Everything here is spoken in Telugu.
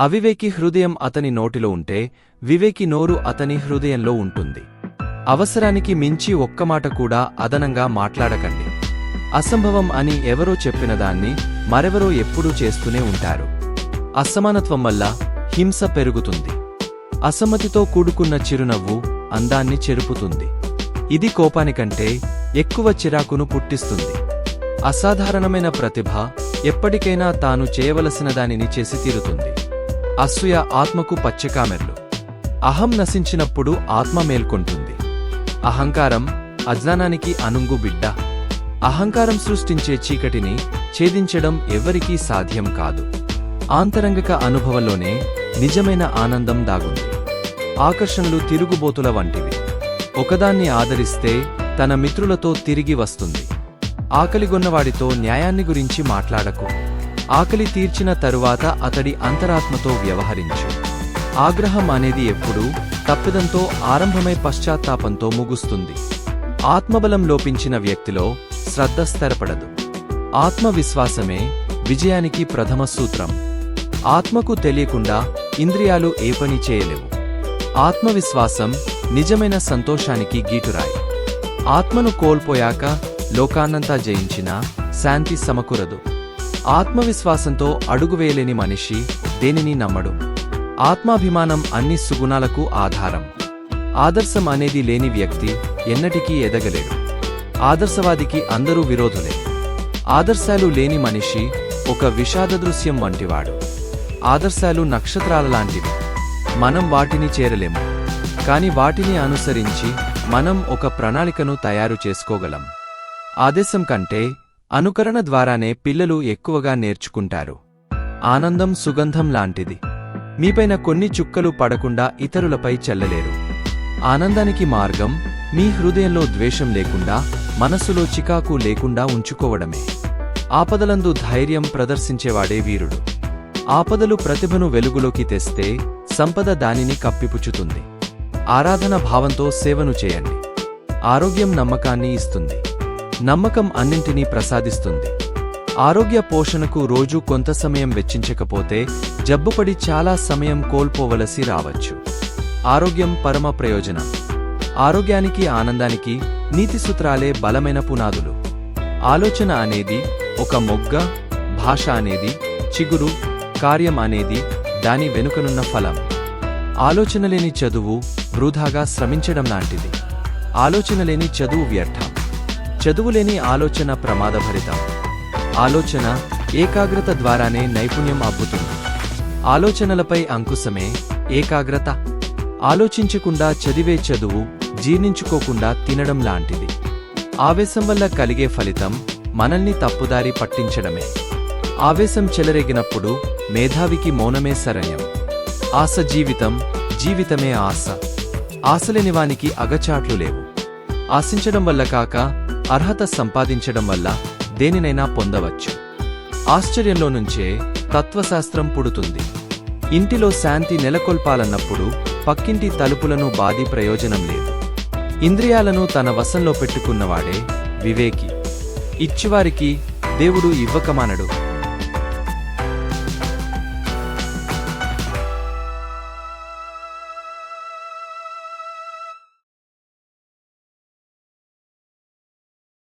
అవివేకి హృదయం అతని నోటిలో ఉంటే వివేకి నోరు అతని హృదయంలో ఉంటుంది. అవసరానికి మించి ఒక్క మాట కూడా అదనంగా మాట్లాడకండి. అసంభవం అని ఎవరో చెప్పిన దాన్ని మరెవరో ఎప్పుడూ చేస్తూనే ఉంటారు. అసమానత్వం వల్ల హింస పెరుగుతుంది. అసమ్మతితో కూడుకున్న చిరునవ్వు అందాన్ని చెరుపుతుంది. ఇది కోపానికంటే ఎక్కువ చిరాకును పుట్టిస్తుంది. అసాధారణమైన ప్రతిభ ఎప్పటికైనా తాను చేయవలసిన దానిని చేసి తీరుతుంది. అసూయ ఆత్మకు పచ్చకామెర్లు. అహం నశించినప్పుడు ఆత్మ మేల్కొంటుంది. అహంకారం అజ్ఞానానికి అనుంగు బిడ్డ. అహంకారం సృష్టించే చీకటిని ఛేదించడం ఎవ్వరికీ సాధ్యం కాదు. ఆంతరంగిక అనుభవంలోనే నిజమైన ఆనందం దాగుంది. ఆకర్షణలు తిరుగుబోతుల వంటివి. ఒకదాన్ని ఆదరిస్తే తన మిత్రులతో తిరిగి వస్తుంది. ఆకలిగొన్నవాడితో న్యాయాన్ని గురించి మాట్లాడకు. ఆకలి తీర్చిన తరువాత అతడి అంతరాత్మతో వ్యవహరించు. ఆగ్రహం అనేది ఎప్పుడూ తప్పిదంతో ఆరంభమై పశ్చాత్తాపంతో ముగుస్తుంది. ఆత్మబలం లోపించిన వ్యక్తిలో శ్రద్ధ స్థిరపడదు. ఆత్మవిశ్వాసమే విజయానికి ప్రథమ సూత్రం. ఆత్మకు తెలియకుండా ఇంద్రియాలు ఏ పని చేయలేవు. ఆత్మవిశ్వాసం నిజమైన సంతోషానికి గీటురాయి. ఆత్మను కోల్పోయాక లోకాన్నంతా జయించినా శాంతి సమకూరదు. ఆత్మవిశ్వాసంతో అడుగువేయలేని మనిషి దేనిని నమ్మడు. ఆత్మాభిమానం అన్ని సుగుణాలకు ఆధారం. ఆదర్శం అనేది లేని వ్యక్తి ఎన్నటికీ ఎదగలేడు. ఆదర్శవాదికి అందరూ విరోధులే. ఆదర్శాలు లేని మనిషి ఒక విషాద దృశ్యం వంటివాడు. ఆదర్శాలు నక్షత్రాల లాంటివి మనం వాటిని చేరలేము. కాని వాటిని అనుసరించి మనం ఒక ప్రణాళికను తయారు చేసుకోగలం. ఆదేశం కంటే అనుకరణ ద్వారానే పిల్లలు ఎక్కువగా నేర్చుకుంటారు. ఆనందం సుగంధం లాంటిది. మీపైన కొన్ని చుక్కలు పడకుండా ఇతరులపై చెల్లలేరు. ఆనందానికి మార్గం మీ హృదయంలో ద్వేషం లేకుండా మనస్సులో చికాకు లేకుండా ఉంచుకోవడమే. ఆపదలందు ధైర్యం ప్రదర్శించేవాడే వీరుడు. ఆపదలు ప్రతిభను వెలుగులోకి తెస్తే సంపద దానిని కప్పిపుచ్చుతుంది. ఆరాధన భావంతో సేవను చేయండి. ఆరోగ్యం నమ్మకాన్ని ఇస్తుంది. నమ్మకం అన్నింటినీ ప్రసాదిస్తుంది. ఆరోగ్య పోషణకు రోజు కొంత సమయం వెచ్చించకపోతే జబ్బుపడి చాలా సమయం కోల్పోవలసి రావచ్చు. ఆరోగ్యం పరమ ప్రయోజనం. ఆరోగ్యానికి ఆనందానికి నీతి సూత్రాలే బలమైన పునాదులు. ఆలోచన అనేది ఒక మొగ్గ భాష అనేది చిగురు కార్యం అనేది దాని వెనుకనున్న ఫలం. ఆలోచన లేని చదువు వృధాగా శ్రమించడం లాంటిది. ఆలోచన లేని చదువు వ్యర్థం. చదువులేని ఆలోచన ప్రమాదభరితం. ఆలోచన ఏకాగ్రత ద్వారానే నైపుణ్యం అబ్బుతుంది. ఆలోచనలపై అంకుశమే ఏకాగ్రత. ఆలోచించకుండా చదివే చదువు జీర్ణించుకోకుండా తినడం లాంటిది. ఆవేశం వల్ల కలిగే ఫలితం మనల్ని తప్పుదారి పట్టించడమే. ఆవేశం చెలరేగినప్పుడు మేధావికి మౌనమే శరణ్యం. ఆశ జీవితం జీవితమే ఆశ. ఆశలేనివానికి అగచాట్లు లేవు. ఆశించడం వల్ల కాక అర్హత సంపాదించడం వల్ల దేనినైనా పొందవచ్చు. ఆశ్చర్యంలో నుంచే తత్వశాస్త్రం పుడుతుంది. ఇంటిలో శాంతి నెలకొల్పాలన్నప్పుడు పక్కింటి తలుపులను బాధి ప్రయోజనం లేదు. ఇంద్రియాలను తన వశంలో పెట్టుకున్నవాడే వివేకి. ఇచ్చివారికి దేవుడు ఇవ్వకమానడు.